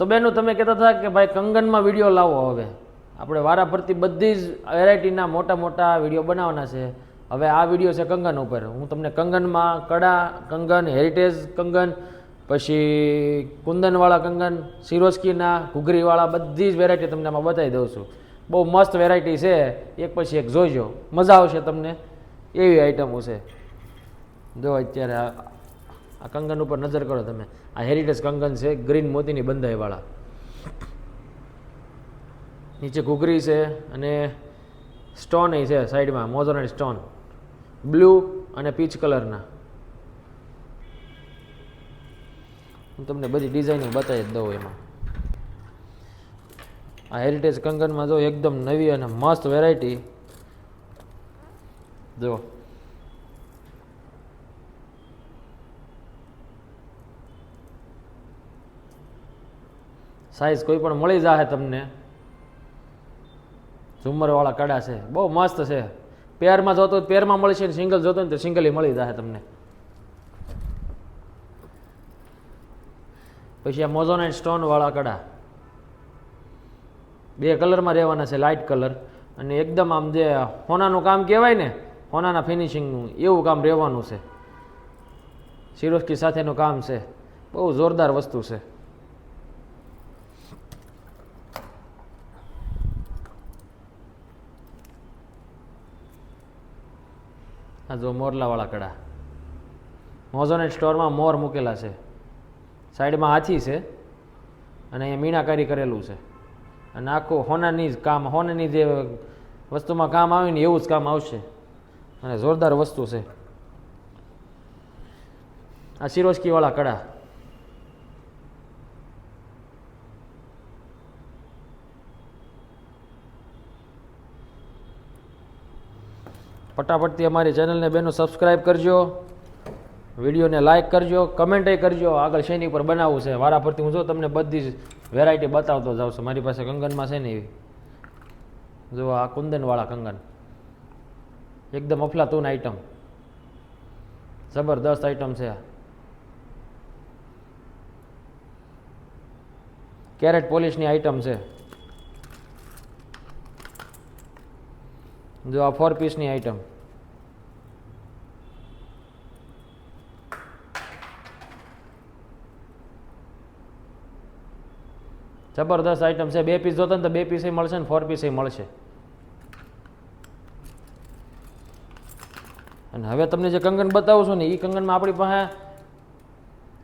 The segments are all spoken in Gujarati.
તો બેનો, તમે કહેતા હતા કે ભાઈ કંગનમાં વીડિયો લાવો હવે. આપણે વારા ફરતી બધી જ વેરાયટીના મોટા મોટા વીડિયો બનાવવાના છે. હવે આ વીડિયો છે કંગન ઉપર. હું તમને કંગનમાં કડા કંગન હેરિટેજ કંગન, પછી કુંદનવાળા કંગન સિરોસ્કીના ઘૂઘરીવાળા બધી જ વેરાયટી તમને આમાં બતાવી દઉં છું. બહુ મસ્ત વેરાયટી છે. એક પછી એક જોઈજો મજા આવશે તમને. એવી આઈટમો છે. જો અત્યારે આ કંગન ઉપર નજર કરો તમે. આ હેરિટેજ કંગન છે ગ્રીન મોતીની બંધાઈવાળા. નીચે ઘૂઘરી છે અને સ્ટોન એ છે સાઈડમાં મોઝોનાઇટ સ્ટોન બ્લુ અને પીચ કલરના હું તમને બધી ડિઝાઇનિંગ બતાવી જ દઉં એમાં. આ હેરિટેજ કંગનમાં જો એકદમ નવી અને મસ્ત વેરાયટી જો સાઈઝ કોઈ પણ મળી જશે તમને. ઝુમરવાળા કડા છે. બહુ મસ્ત છે. પેરમાં જોતો પેરમાં મળશે ને સિંગલ જોતો ને તો સિંગલી મળી જશે તમને. પછી આ મોઝોનાઇટ સ્ટોનવાળા કડા. બે કલરમાં રહેવાના છે લાઇટ કલર અને એકદમ આમ જે હોનાનું કામ કહેવાય ને, હોનાના ફિનિશિંગનું એવું કામ રહેવાનું છે. સિરોસ્કી સાથેનું કામ છે. બહુ જોરદાર વસ્તુ છે. આ જો મોરલાવાળા કડા. મોઝોનેટ સ્ટોરમાં મોર મૂકેલા છે. સાઈડમાં હાથી છે અને અહીંયા મીણાકારી કરેલું છે. અને આખું હોનાની જ કામ, હોનાની જે વસ્તુમાં કામ આવે ને એવું જ કામ આવશે. અને જોરદાર વસ્તુ છે. આ સિરોજકીવાળા કડા. ફટાફટથી અમારી ચેનલને બેનો સબસ્ક્રાઈબ કરજો, વિડીયોને લાઇક કરજો કમેન્ટે કરજો. આગળ શેની પર બનાવવું છે? વારા પરથી હું જો તમને બધી જ વેરાયટી બતાવતો જાઉં છું. મારી પાસે કંગનમાં છે ને એવી જો આ કુંદનવાળા કંગન. એકદમ અફલાતૂન આઈટમ જબરદસ્ત આઈટમ છે આ. કેરેટ પોલિશની આઈટમ છે. જો આ ફોર પીસની આઈટમ જબરદસ્ત આઈટમ છે. બે પીસ જોતો ને તો બે પીસ મળશે ને ફોર પીસ મળશે. અને હવે તમને જે કંગન બતાવું છું ને એ કંગનમાં આપણી પાસે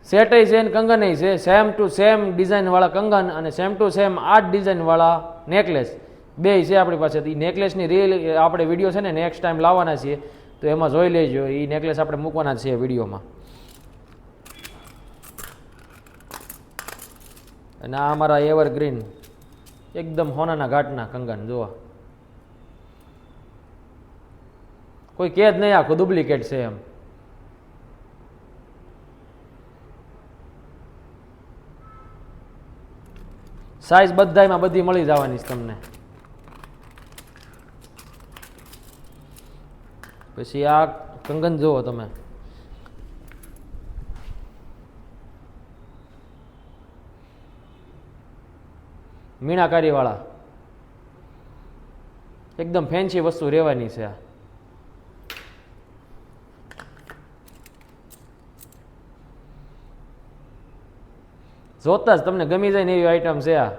સેટય છે ને કંગન છે. સેમ ટુ સેમ ડિઝાઇનવાળા કંગન અને સેમ ટુ સેમ આ જ ડિઝાઇનવાળા નેકલેસ બે છે આપણી પાસે એ નેકલેસની રીલ આપણે વીડિયો છે ને નેક્સ્ટ ટાઈમ લાવવાના છીએ, તો એમાં જોઈ લેજો. એ નેકલેસ આપણે મૂકવાના છીએ વિડીયોમાં. અને આ અમારા એવરગ્રીન એકદમ હોનાના ઘાટના કંગન, જોવા. કોઈ કહે જ નહીં આખું ડુપ્લિકેટ છે એમ. સાઈઝ બધાયમાં બધી મળી જવાની છે તમને. પછી આ કંગન જુઓ તમે. મીણાકારીવાળા. એકદમ ફેન્સી વસ્તુ રહેવાની છે આ. જોતા જ તમને ગમી જાય ને એવી આઈટમ છે આ.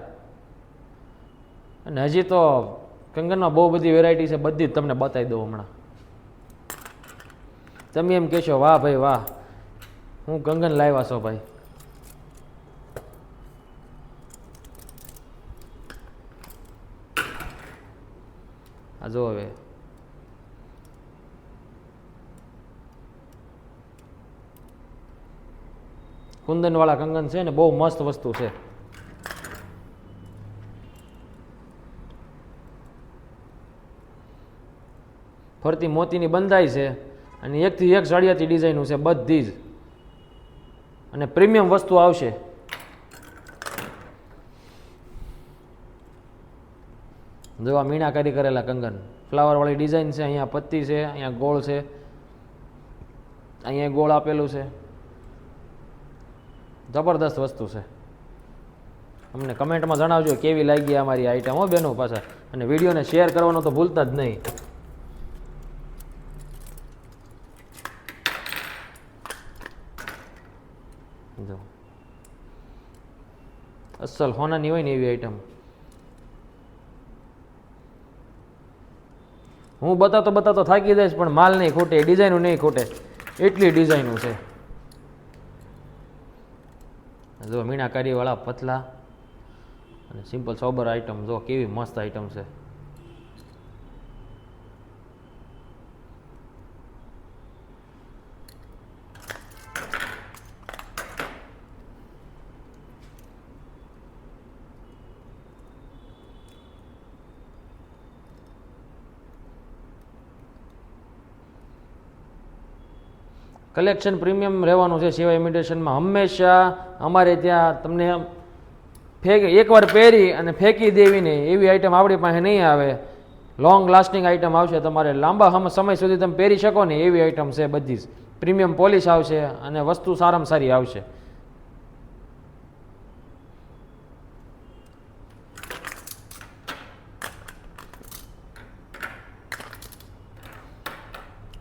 અને હજી તો કંગનમાં બહુ બધી વેરાયટી છે, બધી જ તમને બતાવી દઉં હમણાં. તમે એમ કહેશો, વાહ ભાઈ, વાહ, હું કંગન લાવ્યા છો ભાઈ. આ જો હવે. કુંદનવાળા કંગન છે ને, બહુ મસ્ત વસ્તુ છે. ફરતી મોતીની બંધાઈ છે. અને એકથી એક સાડિયાતી ડિઝાઇનું છે, બધી જ. અને પ્રીમિયમ વસ્તુ આવશે. જો મીણાકારી કરેલા કંગન. ફ્લાવરવાળી ડિઝાઇન છે, અહીંયા પત્તી છે, અહીંયા ગોળ છે. અહીંયા ગોળ આપેલું છે. જબરદસ્ત વસ્તુ છે. અમને કમેન્ટમાં જણાવજો કેવી લાગી અમારી મારી આઈટમ હો બેનો પાછા. અને વિડીયોને શેર કરવાનો તો ભૂલતા જ નહીં જો અસલ હોનાની હોય ને એવી આઈટમ હું બતાતો બતાતો થાકી જઈશ, પણ માલ નહીં ખોટે, ડિઝાઇનું નહીં ખોટે. એટલી ડિઝાઇનું છે. જો મીણાકારીવાળા પતલા અને સિમ્પલ સોબર આઈટમ જો કેવી મસ્ત આઈટમ છે. કલેક્શન પ્રીમિયમ રહેવાનું છે સિવાય ઇમિટેશનમાં હંમેશા અમારે ત્યાં તમને ફેંક, એકવાર પહેરી અને ફેંકી દેવી નહીં એવી આઈટમ આપણી પાસે નહીં આવે. લોંગ લાસ્ટિંગ આઇટમ આવશે તમારે. લાંબા હમ- સમય સુધી તમે પહેરી શકો ને એવી આઇટમ છે બધી જ. પ્રીમિયમ પોલિશ આવશે અને વસ્તુ સારામાં સારી આવશે.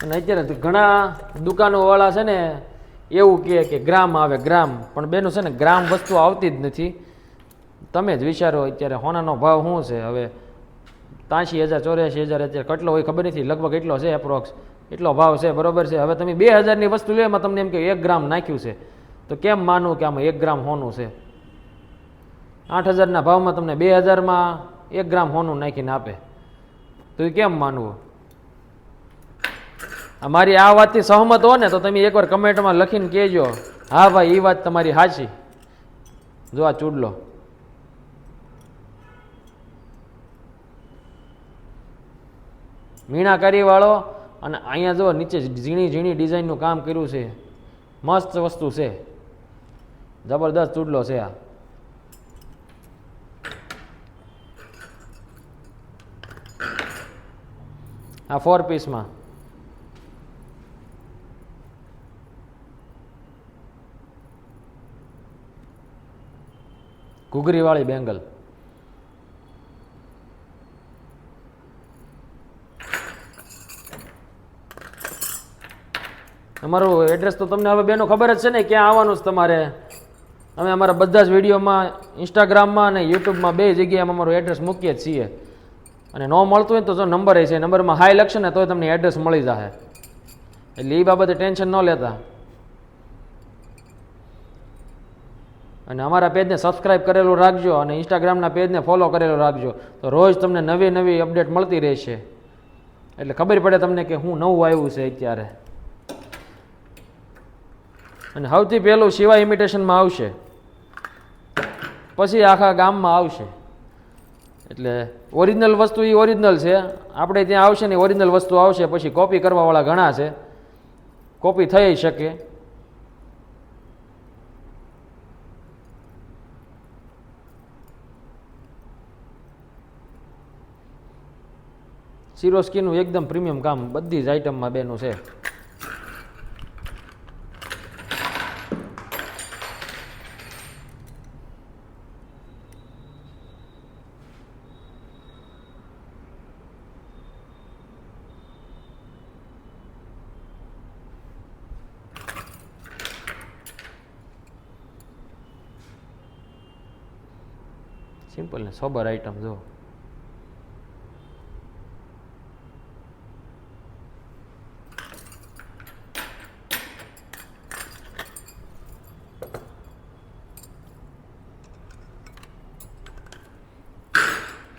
અને અત્યારે ઘણા દુકાનોવાળા છે ને એવું કહે કે ગ્રામ આવે ગ્રામ. પણ બેનું છે ને ગ્રામ વસ્તુ આવતી જ નથી. તમે જ વિચારો અત્યારે હોનાનો ભાવ શું છે? હવે ત્યાંશી હજાર ચોર્યાસી હજાર અત્યારે કેટલો હોય ખબર નથી. લગભગ એટલો છે એપ્રોક્સ એટલો ભાવ છે, બરોબર છે. હવે તમે બે હજારની વસ્તુ લો, એમાં તમને એમ કે એક ગ્રામ નાખ્યું છે. તો કેમ માનવું કે આમાં એક ગ્રામ હોનું છે? આઠ હજારના ભાવમાં તમને બે હજારમાં એક ગ્રામ હોનું નાખીને આપે. તો એ કેમ માનવું? મારી આ વાતથી સહમત હો ને તો તમે એકવાર કમેન્ટમાં લખીને કહેજો, હા ભાઈ એ વાત તમારી સાચી જો આ ચૂડલો. મીણાકારીવાળો અને અહીંયા જો નીચે ઝીણી ઝીણી ડિઝાઇનનું કામ કર્યું છે, મસ્ત વસ્તુ છે. જબરદસ્ત ચૂડલો છે આ. આ ફોર પીસમાં ઘૂઘરીવાળી બેંગલ. અમારું એડ્રેસ તો તમને હવે બેનો ખબર જ છે ને ક્યાં આવવાનું છે તમારે. અમે અમારા બધા જ વિડીયોમાં ઇન્સ્ટાગ્રામમાં અને યુટ્યુબમાં બે જગ્યાએ અમારું એડ્રેસ મૂકીએ છીએ. અને ન મળતું હોય તો જો નંબર છે, નંબરમાં હાઈ લખશે ને તોય તમને એડ્રેસ મળી જશે એટલે એ બાબતે ટેન્શન ન લેતા. અને અમારા પેજને સબસ્ક્રાઇબ કરેલું રાખજો અને ઇન્સ્ટાગ્રામના પેજને ફોલો કરેલું રાખજો. તો રોજ તમને નવી નવી અપડેટ મળતી રહેશે. એટલે ખબર પડે તમને કે હું નવું આવ્યું છે અત્યારે. અને સૌથી પહેલું શિવા ઇમિટેશનમાં આવશે. પછી આખા ગામમાં આવશે. એટલે ઓરિજિનલ વસ્તુ એ ઓરિજિનલ છે. આપણે ત્યાં આવશે ને ઓરિજિનલ વસ્તુ આવશે, પછી કોપી કરવાવાળા ઘણા છે. કોપી થઈ શકે. સિરોસ્કીનું એકદમ પ્રીમિયમ કામ બધી જ આઈટમમાં બેનું છે. સિમ્પલ ને સોબર આઈટમ જો.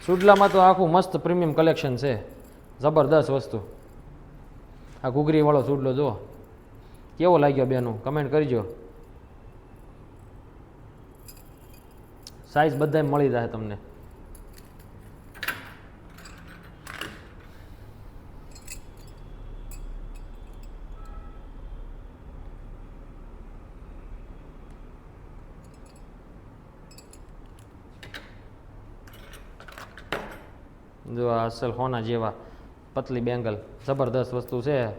સુડલામાં તો આખું મસ્ત પ્રીમિયમ કલેક્શન છે. જબરદસ્ત વસ્તુ. આ ઘૂઘરીવાળો સુડલો જુઓ. કેવો લાગ્યો બેનું? કમેન્ટ કરજો. સાઈઝ બધા મળી જાય તમને. જો આ અસલ હોના જેવા પતલી બેંગલ, જબરદસ્ત વસ્તુ છે.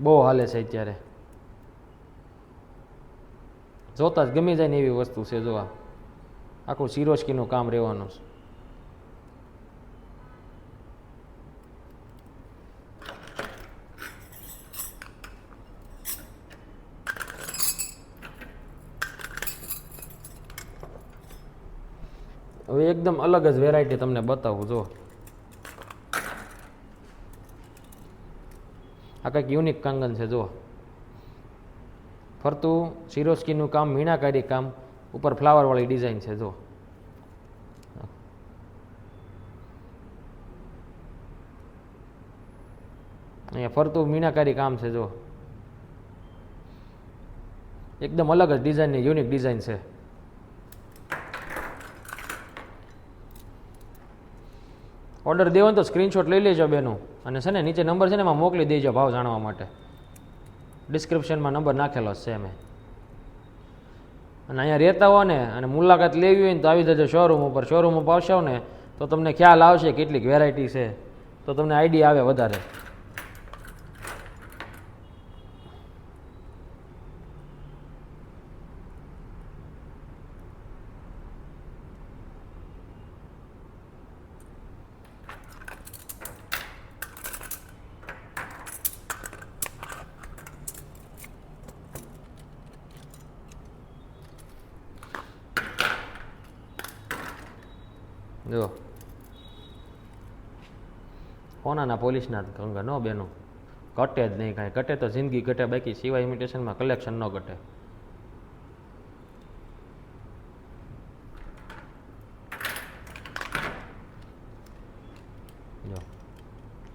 બહુ હાલે છે અત્યારે. જોતા જ ગમી જાય ને એવી વસ્તુ છે જોવા. આખું સિરોજકીનું કામ રહેવાનું છે. હવે એકદમ અલગ જ વેરાયટી તમને બતાવું, જો. આ કંઈક યુનિક કંગન છે જો ફરતું સિરોસ્કીનું કામ, મીણાકારી કામ, ઉપર ફ્લાવરવાળી ડિઝાઇન છે જો અહીંયા ફરતું મીણાકારી કામ છે જો એકદમ અલગ જ ડિઝાઇનની યુનિક ડિઝાઇન છે. ઓર્ડર દેવો તો સ્ક્રીનશોટ લઈ લેજો બેનું. અને છે ને, નીચે નંબર છે ને, એમાં મોકલી દેજો ભાવ જાણવા માટે. ડિસ્ક્રિપ્શનમાં નંબર નાખેલો છે મેં અને અહીંયા રહેતા હો ને, અને મુલાકાત લેવી હોય ને તો આવી જજો શોરૂમ ઉપર. શોરૂમ ઉપર આવશો ને, તો તમને ખ્યાલ આવશે કેટલીક વેરાયટી છે. તો તમને આઈડિયા આવે વધારે. જો કોનાના પોલીસના કંગા નો બેનો. કટે જ નહીં કાંઈ. કટે તો જિંદગી ઘટે, બાકી સિવાય ઇમિટેશનમાં કલેક્શન ન ઘટે.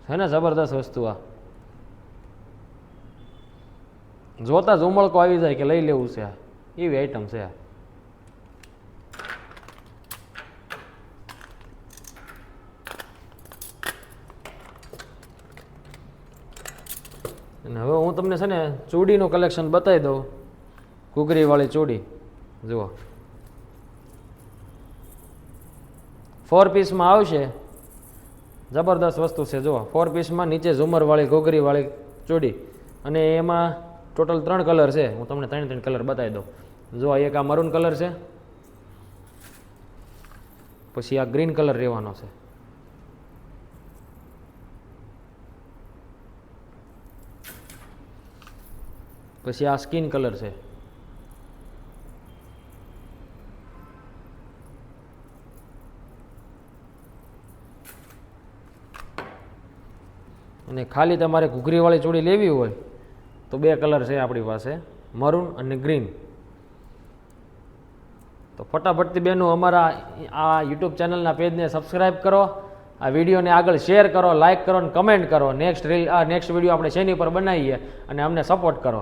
છે ને જબરદસ્ત વસ્તુ આ. જોતા જ ઉમળકો આવી જાય કે લઈ લેવું છે એવી આઈટમ છે આ. અને હવે હું તમને છે ને ચૂડીનું કલેક્શન બતાવી દઉં. ઘૂઘરીવાળી ચૂડી. જુઓ. ફોર પીસમાં આવશે. જબરદસ્ત વસ્તુ છે, જુઓ. ફોર પીસમાં નીચે ઝુમરવાળી, ઘોઘરીવાળી ચૂડી. અને એમાં ટોટલ ત્રણ કલર છે. હું તમને ત્રણ ત્રણ કલર બતાવી દઉં. જુઓ, એક આ મરૂન કલર છે. પછી આ ગ્રીન કલર રહેવાનો છે. પછી આ સ્કિન કલર છે. અને ખાલી તમારે ઘૂઘરીવાળી ચૂડી લેવી હોય, તો બે કલર છે આપણી પાસે, મરૂન અને ગ્રીન. તો ફટાફટથી બેનો અમારા આ યુટ્યુબ ચેનલના પેજને સબસ્ક્રાઈબ કરો, આ વિડીયોને આગળ શેર કરો, લાઇક કરો અને કમેન્ટ કરો. નેક્સ્ટ રીલ, આ નેક્સ્ટ વીડિયો આપણે શેની ઉપર બનાવીએ અને અમને સપોર્ટ કરો.